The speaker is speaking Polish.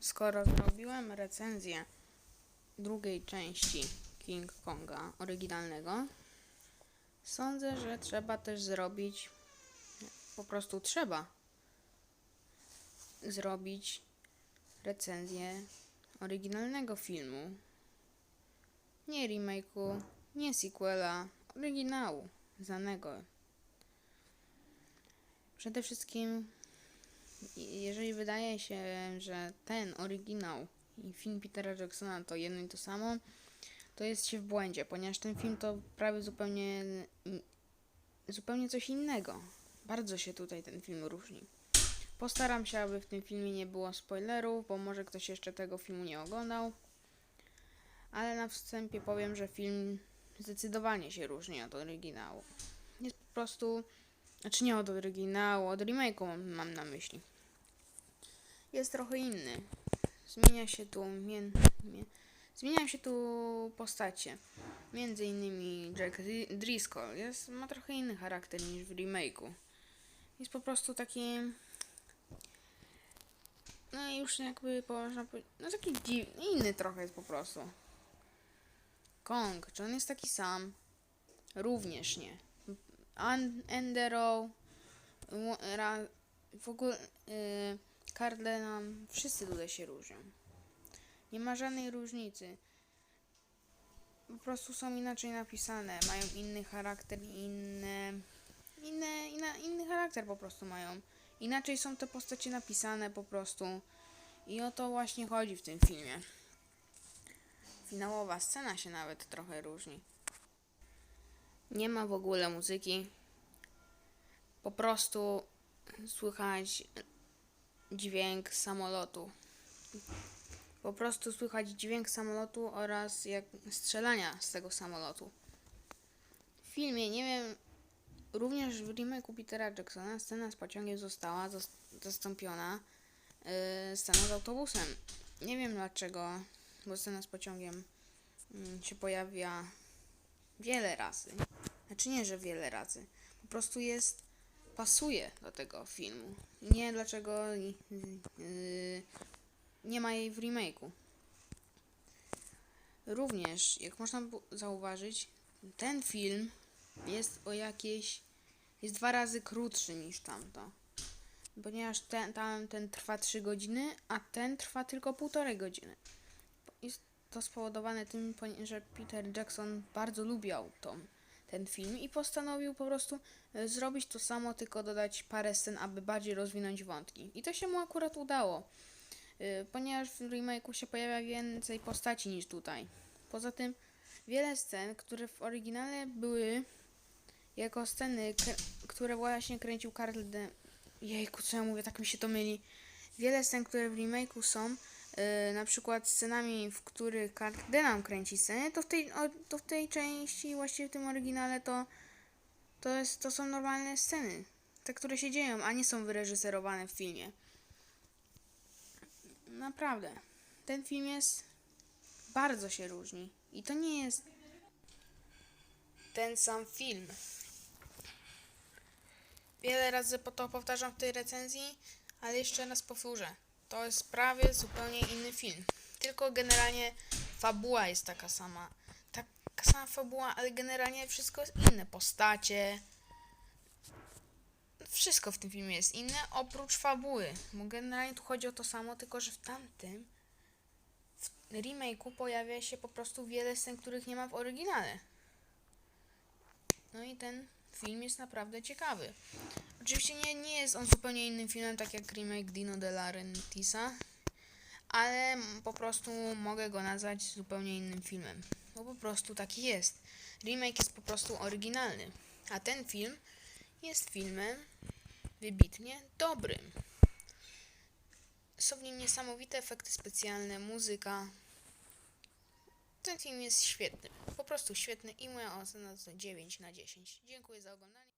skoro zrobiłem recenzję drugiej części King Konga oryginalnego, sądzę, że trzeba też zrobić, po prostu trzeba zrobić recenzję oryginalnego filmu. Nie remake'u, nie sequela, oryginału, znanego. Przede wszystkim jeżeli wydaje się, że ten oryginał i film Petera Jacksona to jedno i to samo, to jest się w błędzie, ponieważ ten film to prawie zupełnie zupełnie coś innego. Bardzo się tutaj ten film różni. Postaram się, aby w tym filmie nie było spoilerów, bo może ktoś jeszcze tego filmu nie oglądał. Ale na wstępie powiem, że film zdecydowanie się różni od oryginału. Jest po prostu znaczy nie od oryginału, od remake'u mam, na myśli. Jest trochę inny. Zmienia się tu mien, mie, zmieniają się tu postacie. Między innymi Jack Dri- Driscoll jest, ma trochę inny charakter niż w remake'u. Jest po prostu taki no i już jakby można powiedzieć, no taki dziwny, inny trochę jest po prostu. Kong, czy on jest taki sam? Również nie. An- Endero, Wo- Ra- w ogóle yy, Cardena, wszyscy tutaj się różnią. Nie ma żadnej różnicy. Po prostu są inaczej napisane, mają inny charakter, inne, inne, inna, inny charakter po prostu mają. Inaczej są te postacie napisane po prostu. I o to właśnie chodzi w tym filmie. Finałowa scena się nawet trochę różni. Nie ma w ogóle muzyki. Po prostu słychać dźwięk samolotu. Po prostu słychać dźwięk samolotu oraz jak strzelania z tego samolotu. W filmie, nie wiem, również w remake'u Petera Jacksona scena z pociągiem została zas- zastąpiona yy, sceną z autobusem. Nie wiem dlaczego, bo scena z pociągiem mm, się pojawia wiele razy. Znaczy nie, że wiele razy. Po prostu jest, pasuje do tego filmu. Nie dlaczego yy, nie ma jej w remake'u. Również, jak można zauważyć, ten film jest o jakieś, jest dwa razy krótszy niż tamto. Ponieważ ten, tam ten trwa 3 godziny, a ten trwa tylko półtorej godziny. Jest to spowodowane tym, że Peter Jackson bardzo lubiał tą, ten film i postanowił po prostu e, zrobić to samo, tylko dodać parę scen, aby bardziej rozwinąć wątki. I to się mu akurat udało, e, ponieważ w remake'u się pojawia więcej postaci niż tutaj. Poza tym wiele scen, które w oryginale były jako sceny, które właśnie kręcił Karl De... Jejku, co ja mówię, tak mi się to myli. Wiele scen, które w remake'u są, na przykład scenami, w których Karl Denham kręci sceny, to w tej, to w tej części, właściwie w tym oryginale, to, to, jest, to są normalne sceny. Te, które się dzieją, a nie są wyreżyserowane w filmie. Naprawdę. Ten film jest bardzo się różni. I to nie jest ten sam film. Wiele razy po to powtarzam w tej recenzji, ale jeszcze raz powtórzę. To jest prawie zupełnie inny film. Tylko generalnie fabuła jest taka sama. Taka sama fabuła, ale generalnie wszystko jest inne. Postacie. Wszystko w tym filmie jest inne, oprócz fabuły. Bo generalnie tu chodzi o to samo, tylko że w tamtym w remake'u pojawia się po prostu wiele scen, których nie ma w oryginale. No i ten film jest naprawdę ciekawy. Oczywiście nie, nie jest on zupełnie innym filmem, tak jak remake Dino de Laurentisa, ale m- po prostu mogę go nazwać zupełnie innym filmem. Bo po prostu taki jest. Remake jest po prostu oryginalny, a ten film jest filmem wybitnie dobrym. Są w nim niesamowite efekty specjalne, muzyka. Ten film jest świetny, po prostu świetny i moja ocena to 9 na 10. Dziękuję za oglądanie.